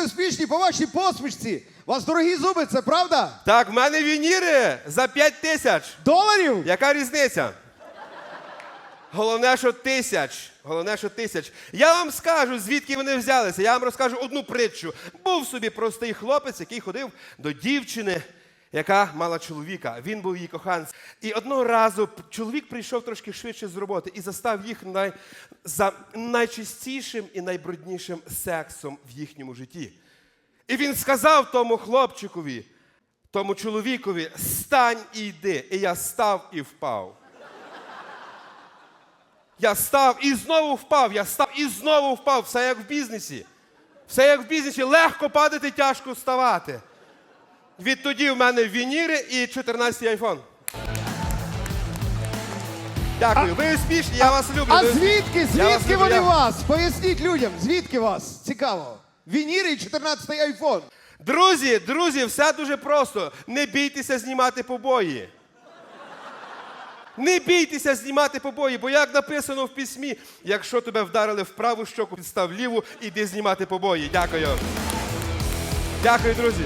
ви успішні по вашій посмішці. У вас дорогі зуби, це правда? Так, в мене вініри за 5 тисяч. Доларів? Яка різниця? Головне, що тисяч. Головне, що тисяч. Я вам скажу, звідки вони взялися. Я вам розкажу одну притчу. Був собі простий хлопець, який ходив до дівчини, яка мала чоловіка. Він був її коханцем. І одного разу чоловік прийшов трошки швидше з роботи і застав їх най... за найчистішим і найбруднішим сексом в їхньому житті. І він сказав тому хлопчикові, тому чоловікові, стань і йди. І я став і впав. Я став і знову впав, я став і знову впав. Все як в бізнесі. Все як в бізнесі. Легко падати, тяжко вставати. Відтоді в мене вініри і 14 айфон. Дякую. Ви успішні, я вас люблю. А Ви- звідки? Я вас Звідки люблю, вони я- вас? Поясніть людям, звідки вас? Цікаво. Вініри і 14-й айфон. Друзі, друзі, все дуже просто. Не бійтеся знімати побої. Не бійтеся знімати побої, бо як написано в письмі, якщо тебе вдарили в праву щоку, підстав ліву, іди знімати побої. Дякую. Дякую, друзі.